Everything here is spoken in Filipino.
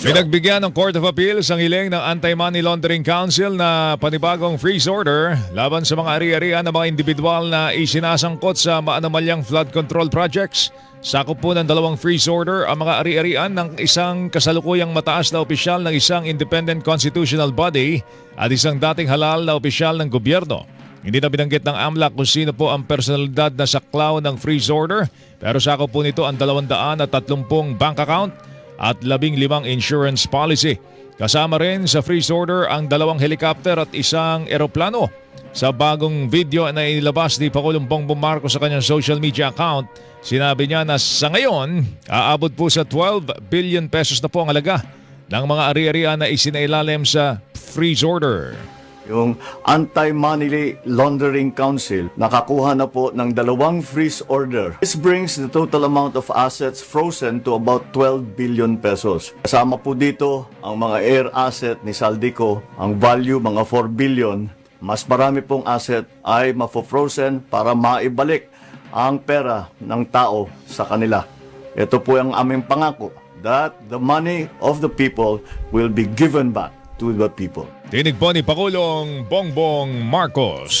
Pinagbigyan ng Court of Appeals ang hiling ng Anti-Money Laundering Council na panibagong freeze order laban sa mga ari-arian ng mga individual na isinasangkot sa maanamalyang flood control projects. Sakop po ng dalawang freeze order ang mga ari-arian ng isang kasalukuyang mataas na opisyal ng isang independent constitutional body at isang dating halal na opisyal ng gobyerno. Hindi na binanggit ng AMLAC kung sino po ang personalidad na saklaw ng freeze order pero sakop po nito ang 230 bank account at 15 insurance policy. Kasama rin sa freeze order ang dalawang helicopter at isang eroplano. Sa bagong video na inilabas ni Pangulong Bongbong Marcos sa kanyang social media account, sinabi niya na sa ngayon, aabot po sa 12 billion pesos na po ang halaga ng mga ari-arian na isinailalim sa freeze order. Yung Anti-Money Laundering Council nakakuha na po ng dalawang freeze order. This brings the total amount of assets frozen to about 12 billion pesos. Kasama po dito ang mga air asset ni Saldico, ang value mga 4 billion. Mas marami pong asset ay mafo-frozen para maibalik ang pera ng tao sa kanila. Ito po ang aming pangako that the money of the people will be given back to the people. Tinig po ni Pangulong Bongbong Marcos.